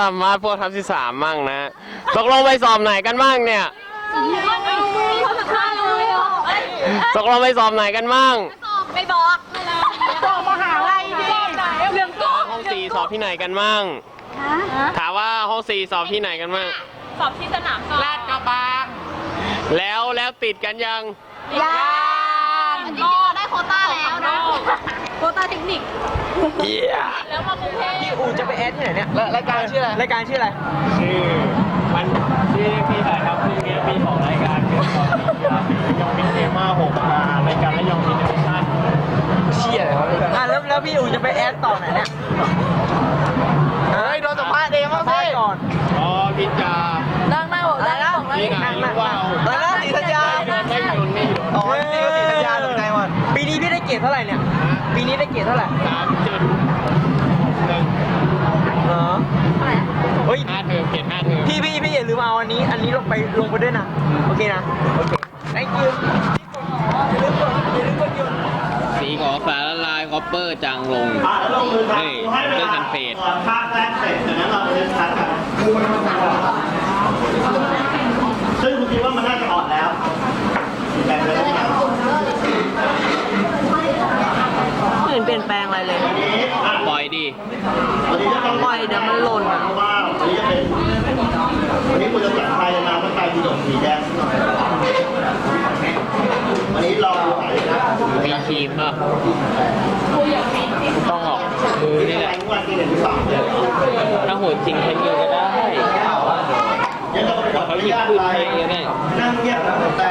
สัมภาษณ์พวกทัพที่สามมั่งนะตกลงไปสอบไหนกันบ้างเนี่ยเขาสัมภาษณ์เลยเหรอตกลงไปสอบไหนกันบ้างไม่บอกบอกมหาลัยดิเรื่องโกงห้องสี่สอบที่ไหนกันบ้างถามว่าห้องสี่สอบที่ไหนกันบ้างสอบที่สนามลาดกระบังแล้วแล้วติดกันยังยังจริงๆเราได้โควต้าแล้วนะโควต้าเทคนิค เหี้ยแล้วมากรุงเทพพี่อูจะไปแอดที่ไหนเนี่ยรายการชื่ออะไรรายการชื่ออะไรชื่อมันชื่อพี่ถ่ายทำพรุ่งนี้มีสองรายการเป็นตอนนี้ครับยองมินเทมาหกอ่ารายการและยองมินเนชั่นเชี่ยอะไรวะอะแล้วแล้วพี่อูจะไปแอดต่อไหนเนี่ยเฮ้ยโดนสัมภาษณ์เองบ้างสิก่อนอ๋อพี่จานั่งนั่งบอกอะไรนั่งนะบอกนั่งพี่ไงว่าวอะไรนะสีธัญญาไม่หยุดไม่หยุดอ๋อนี่ก็สีธัญญาตกใจหมดปีนี้พี่ได้เกรดเท่าไหร่เนี่ย ปีนี้ได้เกรดเท่าไหร่สามจุดหนึ่งเหรอเฮ้ยห้าเทอมเขียนห้าเทอมพี่พี่พี่อย่าลืมเอาอันนี้ อันนี้ลงไปลงไปด้วยนะ โอเคนะ โอเค thank you อย่าลืมกดอย่าลืมกดหยุดสีขอฟ้าละลายคอปเปอร์จางลงอะแล้วลงมือเฮ้ยทำให้เวเรื่องลากันเฟดก่อนภาคแรกเสร็จจากนั้นเราจะเล่นชัดกันซึ่งคุณคิดว่ามันน่าจะอ่อนแล้วแต่เดี๋ยวต้องทำ ไม่ เห็นเปลี่ยนแปลงอะไรเลยวันนี้อะปล่อยดีวันนี้จะต้องปล่อยเดี๋ยวมันหล่นเพราะว่าวันนี้จะเป็นวันนี้คุณจะจัดไฟมาเมื่อไฟมีดอกสีแดงหน่อยวันนี้เราดูหายนะมีครีมป่ะต้องออกมือนี่แหละทั้งวันที่หนึ่งที่สามเลยถ้าโหดจริงใช้มือก็ได้ยังเราไปขออเขาหนุยิบญาตขึ้นไปให้ก็ได้นั่งเงียบแต่